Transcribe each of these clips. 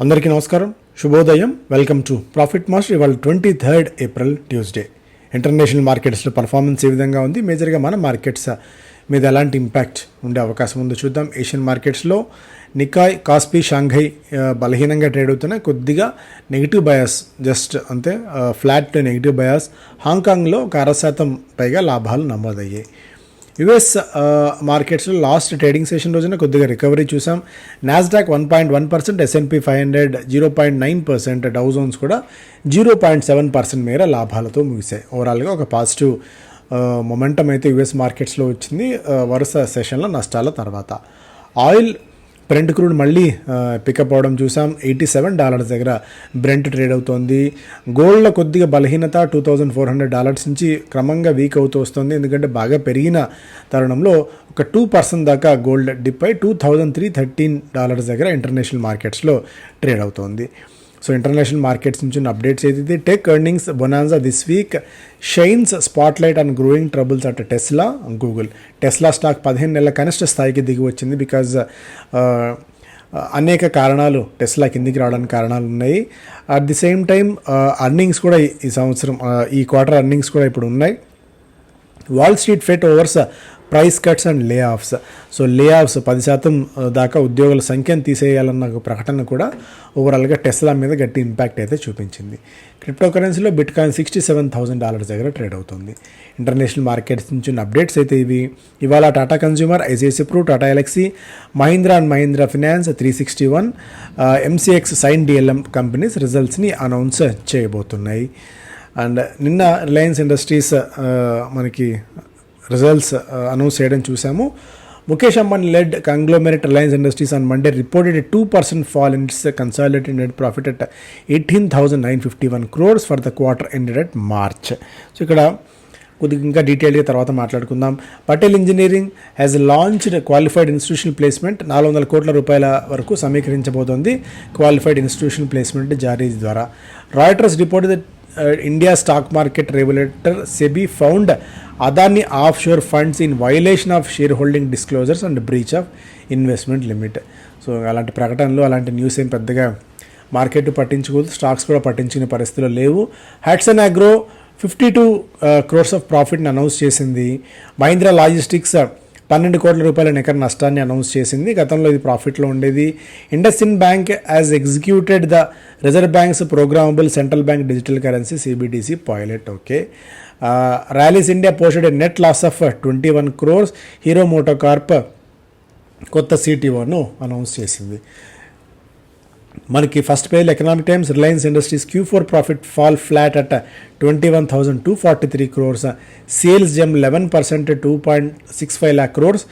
అందరికీ నమస్కారం. శుభోదయం. వెల్కమ్ టు ప్రాఫిట్ మాస్టర్ ఇవాళ twenty third April Tuesday international మార్కెట్స్లో పర్ఫార్మెన్స్ ఏ విధంగా ఉంది? మేజర్గా మన మార్కెట్స్ మీద ఎలాంటి ఇంపాక్ట్ ఉండే అవకాశం ఉందో చూద్దాం. ఏషియన్ మార్కెట్స్లో నికాయ్ కాస్పీ షాంఘై బలహీనంగా ట్రేడ్ అవుతున్నాయి కొద్దిగా నెగిటివ్ బయాస్ జస్ట్ అంతే ఫ్లాట్ నెగిటివ్ బయాస్ హాంకాంగ్లో ఒక అర శాతం పైగా లాభాలు నమోదయ్యాయి. యుఎస్ మార్కెట్స్లో లాస్ట్ ట్రేడింగ్ సెషన్ రోజున కొద్దిగా రికవరీ చూసాం. Nasdaq one point one percent S and P five hundred zero point nine percent Dow Jones కూడా జీరో పాయింట్ సెవెన్ పర్సెంట్ మేర లాభాలతో ముగిశాయి. ఓవరాల్గా ఒక పాజిటివ్ మొమెంటం అయితే యుఎస్ మార్కెట్స్లో వచ్చింది వరుస సెషన్ల నష్టాల తర్వాత. ఆయిల్ బ్రెంట్ క్రూడ్ మళ్ళీ పికప్ అవడం చూసాం. ఎయిటీ సెవెన్ డాలర్స్ దగ్గర బ్రెంట్ ట్రేడ్ అవుతోంది. గోల్డ్లో కొద్దిగా బలహీనత two thousand four hundred dollars నుంచి క్రమంగా వీక్ అవుతూ వస్తుంది. ఎందుకంటే బాగా పెరిగిన తరుణంలో ఒక టూ పర్సెంట్ దాకా గోల్డ్ డిప్ అయి two thousand three thirteen dollars దగ్గర ఇంటర్నేషనల్ మార్కెట్స్లో ట్రేడ్ అవుతోంది. సో ఇంటర్నేషనల్ మార్కెట్స్ నుంచి అప్డేట్స్ ఏదైతే tech earnings bonanza this week shines spotlight and growing troubles at Tesla Google Tesla stock పదిహేను నెలల కనిష్ట స్థాయికి దిగి వచ్చింది బికాజ్ uh, అనేక కారణాలు టెస్లా కిందికి రావడానికి కారణాలు ఉన్నాయి. At the same time earnings కూడా ఈ- సంవత్సరం uh, ఈ క్వార్టర్ అర్నింగ్స్ కూడా ఇప్పుడు ఉన్నాయి. Wall Street frets over price cuts and layoffs so layoffs పది శాతం దాకా ఉద్యోగుల సంఖ్యను తీసేయాలన్న ఒక ప్రకటన కూడా ఓవరాల్గా టెస్లా మీద గట్టి ఇంపాక్ట్ అయితే చూపించింది. క్రిప్టో కరెన్సీలో bitcoin sixty seven thousand dollars దగ్గర ట్రేడ్ అవుతుంది. ఇంటర్నేషనల్ మార్కెట్స్ నుంచి ఉన్న అప్డేట్స్ అయితే ఇవి. ఇవాళ Tata consumer ICICI Pru Tata Elxsi Mahindra and Mahindra finance three sixty one MCX Cyient DLM companies రిజల్ట్స్ని announce చేయబోతున్నాయి. అండ్ నిన్న రిలయన్స్ ఇండస్ట్రీస్ మనకి రిజల్ట్స్ అనౌన్స్ చేయడం చూసాము. Mukesh Ambani led conglomerate Reliance industries on Monday reported two percent fall in its consolidated net profit at eighteen thousand nine fifty one crores for the quarter ended at March so ఇక్కడ కొద్దిగా ఇంకా డీటెయిల్గా తర్వాత మాట్లాడుకుందాం. Patel engineering has launched qualified institution placement నాలుగు వందల కోట్ల రూపాయల వరకు సమీకరించబోతోంది. క్వాలిఫైడ్ ఇన్స్టిట్యూషన్ ప్లేస్మెంట్ జారీ ద్వారా. Reuters report India stock market regulator SEBI found Adani offshore funds in violation of shareholding disclosures and breach of investment limit so అలాంటి ప్రకటనలు అలాంటి న్యూస్ ఏం పెద్దగా మార్కెట్ పట్టించుకోదు స్టాక్స్ కూడా పట్టించుకునే పరిస్థితిలో లేవు. Hatsun agro fifty two crores of ప్రాఫిట్ని announce చేసింది. మహీంద్రా లాజిస్టిక్స్ పన్నెండు కోట్ల రూపాయల నికర నష్టాన్ని అనౌన్స్ చేసింది. గతంలో ఇది ప్రాఫిట్లో ఉండేది. IndusInd bank as executed the reserve bank's programmable central bank digital currency CBDC pilot okay Rallis India posted net loss of twenty one crores Hero MotoCorp కొత్త సిటీఓను అనౌన్స్ చేసింది. మనకి first page Economic Times Reliance industries Q four profit fall flat at twenty one thousand two forty three crores sales jump eleven percent two point six five lakh crores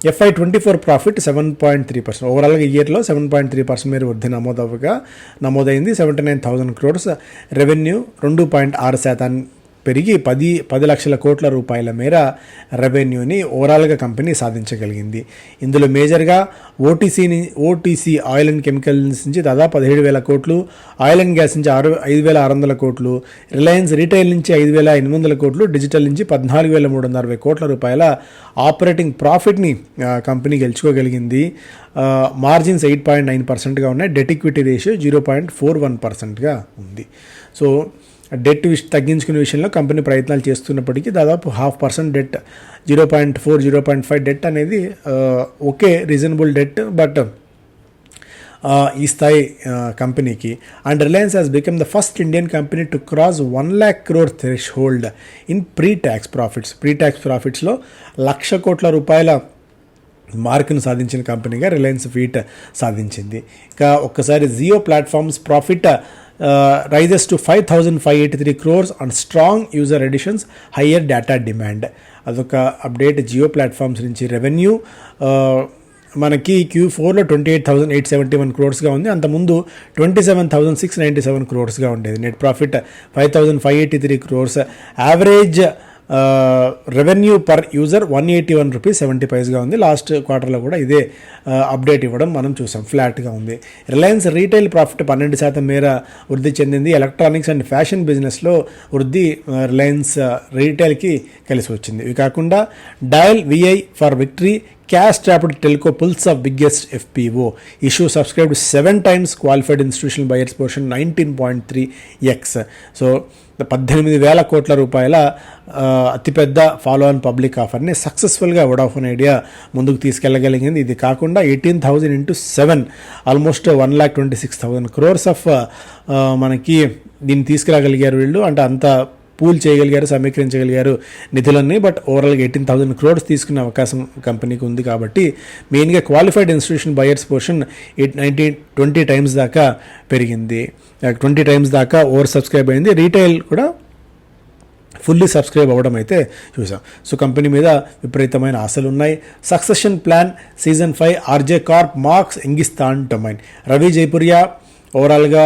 FY twenty four profit seven point three percent ఓవరాల్గా ఇయర్లో seven point three percent మేర వృద్ధి నమోదవగా నమోదైంది seventy nine thousand crores revenue రెండు point ఆరు శాతాన్ని పెరిగి పది పది లక్షల కోట్ల రూపాయల మేర రెవెన్యూని ఓవరాల్గా కంపెనీ సాధించగలిగింది. ఇందులో మేజర్గా ఓటీసీని ఓటీసీ ఆయిల్ అండ్ కెమికల్స్ నుంచి దాదాపు పదిహేడు వేల కోట్లు ఆయిల్ అండ్ గ్యాస్ నుంచి ఆరు ఐదు వేల ఆరు వందల కోట్లు రిలయన్స్ రీటైల్ నుంచి ఐదు వేల ఎనిమిది వందల కోట్లు డిజిటల్ నుంచి పద్నాలుగు వేల మూడు వందల అరవై కోట్ల రూపాయల ఆపరేటింగ్ ప్రాఫిట్ని కంపెనీ గెలుచుకోగలిగింది. మార్జిన్స్ ఎయిట్ పాయింట్ నైన్ పర్సెంట్గా ఉన్నాయి. Debt equity ratio zero point four one పర్సెంట్గా ఉంది. సో డెట్ విష్ తగ్గించుకునే విషయంలో కంపెనీ ప్రయత్నాలు చేస్తున్నప్పటికీ దాదాపు half percent debt zero point four zero point five debt అనేది ఓకే రీజనబుల్ డెట్ బట్ ఈ స్థాయి కంపెనీకి. And Reliance has become the first Indian company to cross one lakh crore threshold in pre tax profits pre tax ప్రాఫిట్స్లో లక్ష కోట్ల రూపాయల మార్కును సాధించిన కంపెనీగా Reliance feet సాధించింది. ఇక ఒక్కసారి Jio platforms profit rises to five thousand five eighty three crores and strong user additions higher data demand అదొక update Jio platforms నుంచి రెవెన్యూ మనకి క్యూ ఫోర్లో twenty eight thousand eight seventy one క్రోర్స్గా ఉంది. అంతకుముందు twenty seven thousand six ninety seven క్రోర్స్గా ఉండేది. Net profit five thousand five eighty three crores average revenue per user one eighty one rupees seventy పైస్గా ఉంది. Last క్వార్టర్లో కూడా ఇదే update ఇవ్వడం మనం చూసాం. ఫ్లాట్గా ఉంది. రిలయన్స్ రీటైల్ ప్రాఫిట్ పన్నెండు శాతం మేర వృద్ధి చెందింది. ఎలక్ట్రానిక్స్ అండ్ ఫ్యాషన్ బిజినెస్లో వృద్ధి రిలయన్స్ రీటైల్కి కలిసి వచ్చింది. ఇవి కాకుండా dial Vi for victory Cash trapped telco pulls of biggest FPO. Issue subscribed seven times qualified institutional buyers portion 19.3x. So పద్దెనిమిది వేల కోట్ల రూపాయల అతిపెద్ద ఫాలో అన్ పబ్లిక్ ఆఫర్ని సక్సెస్ఫుల్గా వడాఫోన్ ఐడియా ముందుకు తీసుకెళ్ళగలిగింది ఇది కాకుండా eighteen thousand into seven almost one lakh twenty six thousand crores of మనకి దీన్ని తీసుకురాగలిగారు వీళ్ళు అంటే అంత పూల్ చేయగలిగారు సమీకరించగలిగారు నిధులన్నీ బట్ ఓవరాల్గా ఎయిటీన్ థౌసండ్ క్రోడ్స్ తీసుకునే అవకాశం కంపెనీకి ఉంది కాబట్టి మెయిన్గా qualified institution buyers portion eight ninety twenty times దాకా పెరిగింది. ట్వంటీ టైమ్స్ దాకా ఓవర్ సబ్స్క్రైబ్ అయింది. రీటైల్ కూడా ఫుల్లీ సబ్స్క్రైబ్ అవ్వడం అయితే చూసాం. సో కంపెనీ మీద విపరీతమైన ఆశలు ఉన్నాయి. Succession plan season five RJ Corp marks ఎంగిస్తాన్ domain Ravi Jaipuria ఓవరాల్గా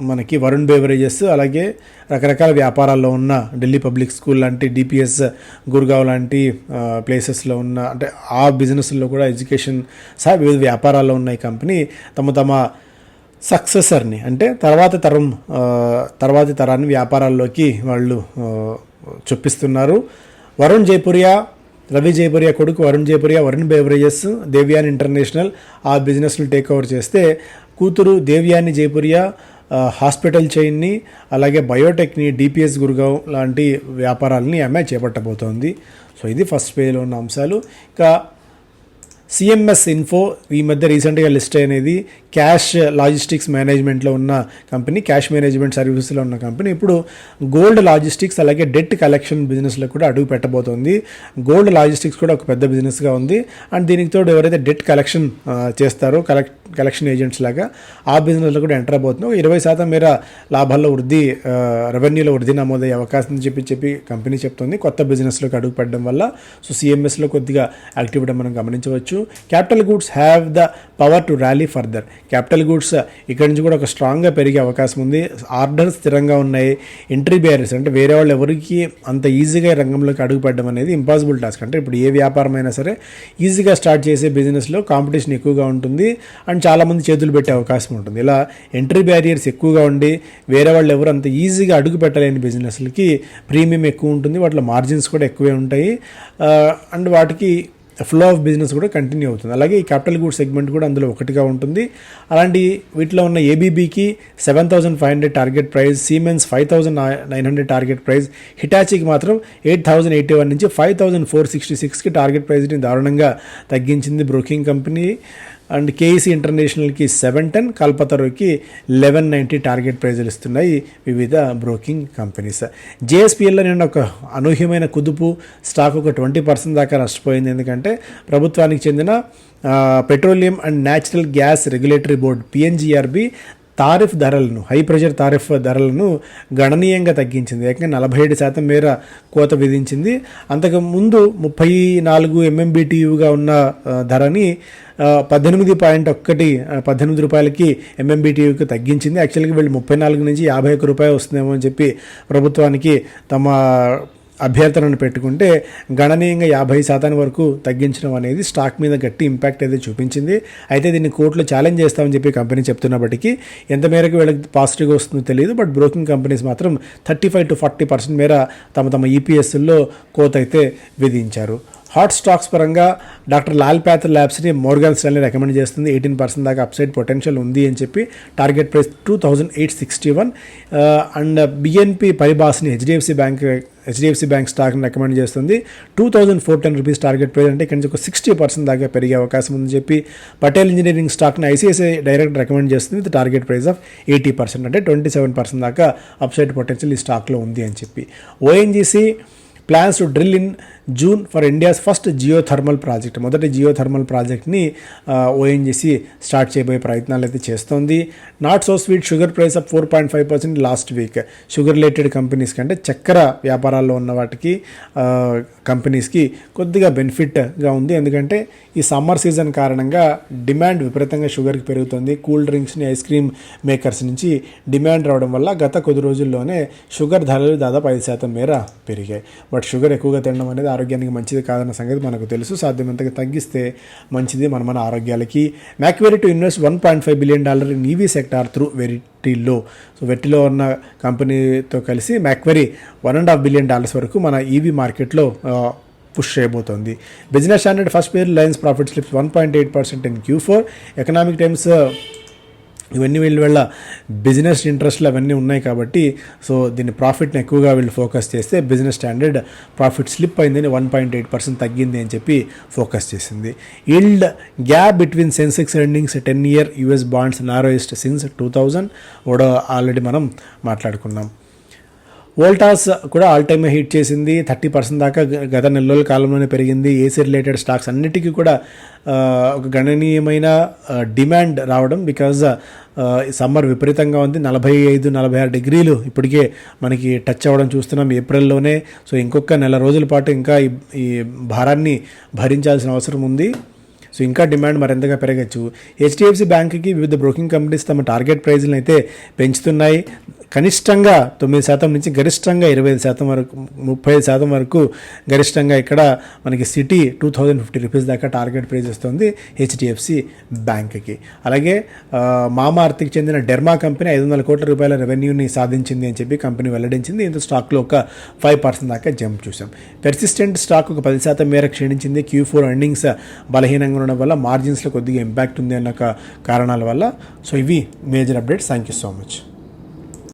మనకి వరుణ్ బేవరేజెస్ అలాగే రకరకాల వ్యాపారాల్లో ఉన్న ఢిల్లీ పబ్లిక్ స్కూల్ లాంటి డిపిఎస్ గుర్గావ్ లాంటి ప్లేసెస్లో ఉన్న అంటే ఆ బిజినెస్లో కూడా ఎడ్యుకేషన్ సహా వివిధ వ్యాపారాల్లో ఉన్న ఈ కంపెనీ తమ తమ సక్సెసర్ని అంటే తర్వాత తరం తర్వాతి తరాన్ని వ్యాపారాల్లోకి వాళ్ళు చొప్పిస్తున్నారు. వరుణ్ జైపురియా రవి జైపురియా కొడుకు వరుణ్ జైపురియా వరుణ్ బేవరేజెస్ దేవ్యాన్ ఇంటర్నేషనల్ ఆ బిజినెస్ను టేక్ ఓవర్ చేస్తే కూతురు దేవ్యాని జైపురియా హాస్పిటల్ చైన్ని అలాగే బయోటెక్ని డిపిఎస్ గురుగావ్ లాంటి వ్యాపారాలని ఆమె చేపట్టబోతోంది. సో ఇది ఫస్ట్ పేజ్లో ఉన్న అంశాలు. ఇంకా సిఎంఎస్ ఇన్ఫో ఈ మధ్య రీసెంట్గా లిస్ట్ అయినది క్యాష్ లాజిస్టిక్స్ మేనేజ్మెంట్లో ఉన్న కంపెనీ క్యాష్ మేనేజ్మెంట్ సర్వీసెస్లో ఉన్న కంపెనీ. ఇప్పుడు గోల్డ్ లాజిస్టిక్స్ అలాగే డెట్ కలెక్షన్ బిజినెస్లో కూడా అడుగు పెట్టబోతోంది. గోల్డ్ లాజిస్టిక్స్ కూడా ఒక పెద్ద బిజినెస్గా ఉంది. అండ్ దీనికి తోడు ఎవరైతే డెట్ కలెక్షన్ చేస్తారో కలెక్ట్ కలెక్షన్ ఏజెంట్స్ లాగా ఆ బిజినెస్లో కూడా ఎంటర్ అవబోతుంది ఒక ఇరవై శాతం మేర లాభాల్లో వృద్ధి రెవెన్యూలో వృద్ధి నమోదయ్యే అవకాశం అని చెప్పి చెప్పి కంపెనీ చెప్తుంది. కొత్త బిజినెస్లోకి అడుగు పెట్టడం వల్ల సో సిఎంఎస్లో కొద్దిగా యాక్టివిటీ మనం గమనించవచ్చు. Capital goods have the power to rally further capital goods ఇక్కడి నుంచి కూడా ఒక స్ట్రాంగ్గా పెరిగే అవకాశం ఉంది. ఆర్డర్స్ స్థిరంగా ఉన్నాయి. ఎంట్రీ బ్యారియర్స్ అంటే వేరే వాళ్ళు ఎవరికి అంత ఈజీగా రంగంలోకి అడుగుపెట్టడం అనేది ఇంపాసిబుల్ టాస్క్ అంటే ఇప్పుడు ఏ వ్యాపారం అయినా సరే ఈజీగా స్టార్ట్ చేసే బిజినెస్లో కాంపిటీషన్ ఎక్కువగా ఉంటుంది. అండ్ చాలామంది చేతులు పెట్టే అవకాశం ఉంటుంది. ఇలా ఎంట్రీ బ్యారియర్స్ ఎక్కువగా ఉండి వేరే వాళ్ళు ఎవరు అంత ఈజీగా అడుగు పెట్టలేని బిజినెస్లకి ప్రీమియం ఎక్కువ ఉంటుంది. వాటిలో మార్జిన్స్ కూడా ఎక్కువే ఉంటాయి. అండ్ వాటికి ఫ్లో ఆఫ్ బిజినెస్ కూడా కంటిన్యూ అవుతుంది. అలాగే ఈ క్యాపిటల్ గూడ్ సెగ్మెంట్ కూడా అందులో ఒకటిగా ఉంటుంది. అలాంటి వీటిలో ఉన్న ఏబీబీకి seven thousand five hundred target price Siemens five thousand nine hundred target price హిటాచీకి మాత్రం ఎయిట్ థౌసండ్ ఎయిటీ వన్ నుంచి ఫైవ్ థౌసండ్ ఫోర్ సిక్స్టీ సిక్స్కి టార్గెట్ ప్రైస్ని దారుణంగా తగ్గించింది బ్రోకింగ్ కంపెనీ. అండ్ కేఈసీ ఇంటర్నేషనల్కి సెవెన్ టెన్ కల్పతరుకి లెవెన్ నైంటీ టార్గెట్ ప్రైజులు ఇస్తున్నాయి వివిధ బ్రోకింగ్ కంపెనీస్. జేఎస్పీఎల్లో నేను ఒక అనూహ్యమైన కుదుపు స్టాక్ ఒక ట్వంటీ పర్సెంట్ దాకా నష్టపోయింది. ఎందుకంటే ప్రభుత్వానికి చెందిన petroleum and natural gas regulatory board PNGRB tariff ధరలను హై ప్రెషర్ తారిఫ్ ధరలను గణనీయంగా తగ్గించింది. ఏకంగా నలభై ఏడు శాతం మేర కోత విధించింది. అంతకు ముందు ముప్పై నాలుగు ఎంఎంబిటియుగా ఉన్న ధరని పద్దెనిమిది పాయింట్ ఒక్కటి పద్దెనిమిది రూపాయలకి ఎంఎంబిటియుకి తగ్గించింది. యాక్చువల్గా వీళ్ళు ముప్పై నాలుగు నుంచి యాభై ఒక్క రూపాయలు వస్తుందేమో అని చెప్పి ప్రభుత్వానికి తమ అభ్యర్థనను పెట్టుకుంటే గణనీయంగా యాభై శాతం వరకు తగ్గించడం అనేది స్టాక్ మీద గట్టి ఇంపాక్ట్ అయితే చూపించింది. అయితే దీన్ని కోర్టులో ఛాలెంజ్ చేస్తామని చెప్పి కంపెనీ చెప్తున్నప్పటికీ ఎంత మేరకు వీళ్ళకి పాజిటివ్గా వస్తుందో తెలియదు. బట్ బ్రోకింగ్ కంపెనీస్ మాత్రం thirty five to forty percent మేర తమ తమ ఈపీఎస్లో కోత అయితే విధించారు. హాట్ స్టాక్స్ పరంగా డాక్టర్ లాల్ ప్యాథర్ ల్యాబ్స్ని మోర్గాన్ స్టాన్లీ రికమెండ్ చేస్తుంది. ఎయిటీన్ పర్సెంట్ దాకా అప్సైడ్ పొటెన్షియల్ ఉంది అని చెప్పి target price two thousand eight sixty one. And BNP పరిబాస్ని HDFC bank HDFC bank స్టాక్ని రికమెండ్ చేస్తుంది. Two thousand four ten rupees target price అంటే ఇక్కడ నుంచి ఒక సిక్స్టీ పర్సెంట్ దాకా పెరిగే అవకాశం ఉందని చెప్పి పటేల్ ఇంజనీరింగ్ స్టాక్ని ఐసిఐసిఐ డైరెక్ట్ రికమెండ్ చేస్తుంది with target price of eighty percent అంటే ట్వంటీ సెవెన్ పర్సెంట్ దాకా అప్సైడ్ పొటెన్షియల్ ఈ స్టాక్లో ఉంది అని చెప్పి. ONGC plans to drill in June for India's first geothermal project. మొదటి జియో థర్మల్ ప్రాజెక్ట్ని ఓఎన్జీసీ స్టార్ట్ చేయబోయే ప్రయత్నాలు అయితే చేస్తోంది. Not so sweet sugar price of four point five percent last week sugar related companies కంటే చక్కెర వ్యాపారాల్లో ఉన్న వాటికి కంపెనీస్కి కొద్దిగా బెనిఫిట్గా ఉంది. ఎందుకంటే ఈ సమ్మర్ సీజన్ కారణంగా డిమాండ్ విపరీతంగా షుగర్కి పెరుగుతుంది. కూల్ డ్రింక్స్ని ఐస్ క్రీమ్ మేకర్స్ నుంచి డిమాండ్ రావడం వల్ల గత కొద్ది రోజుల్లోనే షుగర్ ధరలు దాదాపు ఐదు శాతం మేర పెరిగాయి. బట్ షుగర్ ఎక్కువగా తినడం అనేది ఆరోగ్యానికి మంచిది కాదన్న సంగతి మనకు తెలుసు. సాధ్యమంతగా తగ్గిస్తే మంచిది మన మన ఆరోగ్యాలకి. Macquarie to invest one point five billion dollar in EV sector through వెరిటీలో so వెట్టిలో ఉన్న కంపెనీతో కలిసి Macquarie one and half billion dollars వరకు మన ఈవీ మార్కెట్లో పుష్ చేయబోతోంది. Business Standard first page lines profit slips one point eight percent in Q four Economic Times ఇవన్నీ వీళ్ళ వల్ల బిజినెస్ ఇంట్రెస్ట్లు అవన్నీ ఉన్నాయి కాబట్టి సో దీన్ని ప్రాఫిట్ని ఎక్కువగా వీళ్ళు ఫోకస్ చేస్తే బిజినెస్ స్టాండర్డ్ ప్రాఫిట్ స్లిప్ అయిందని వన్ పాయింట్ ఎయిట్ పర్సెంట్ తగ్గింది అని చెప్పి ఫోకస్ చేసింది. Yield gap between Sensex earnings ten year US bonds narrowest since two thousand ఓడో already మనం మాట్లాడుకున్నాం. వోల్టాస్ కూడా ఆల్ టైమ్ హిట్ చేసింది. థర్టీ పర్సెంట్ దాకా గత నెల రోజుల కాలంలోనే పెరిగింది. ఏసీ రిలేటెడ్ స్టాక్స్ అన్నిటికీ కూడా ఒక గణనీయమైన డిమాండ్ రావడం బికాజ్ సమ్మర్ విపరీతంగా ఉంది. నలభై ఐదు నలభై ఆరు డిగ్రీలు ఇప్పటికే మనకి టచ్ అవ్వడం చూస్తున్నాం ఏప్రిల్లోనే. సో ఇంకొక నెల రోజుల పాటు ఇంకా ఈ ఈ భారాన్ని భరించాల్సిన అవసరం ఉంది. సో ఇంకా డిమాండ్ మరింతగా పెరగచ్చు. హెచ్డిఎఫ్సి బ్యాంక్కి వివిధ బ్రోకింగ్ కంపెనీస్ తమ టార్గెట్ ప్రైజ్లను అయితే పెంచుతున్నాయి. కనిష్టంగా తొమ్మిది శాతం నుంచి గరిష్టంగా ఇరవై ఐదు శాతం వరకు ముప్పై ఐదు శాతం వరకు గరిష్టంగా ఇక్కడ మనకి Citi two thousand fifty rupees దాకా టార్గెట్ ప్రైజ్ వస్తుంది హెచ్డిఎఫ్సి బ్యాంక్కి. అలాగే ఆ, మామార్తికి చెందిన డెర్మా కంపెనీ ఐదు వందల కోట్ల రూపాయల రెవెన్యూని సాధించింది అని చెప్పి కంపెనీ వెల్లడించింది. ఇంత స్టాక్లో ఒక ఫైవ్ పర్సెంట్ దాకా జంప్ చూసాం పెర్సిస్టెంట్ స్టాక్ ఒక పది శాతం మేర క్షీణించింది. క్యూ ఫోర్ ఎర్నింగ్స్ బలహీనంగా ఉండడం వల్ల మార్జిన్స్లో కొద్దిగా ఇంపాక్ట్ ఉంది అన్న ఒక కారణాల వల్ల. సో ఇవి major updates. Thank you so much.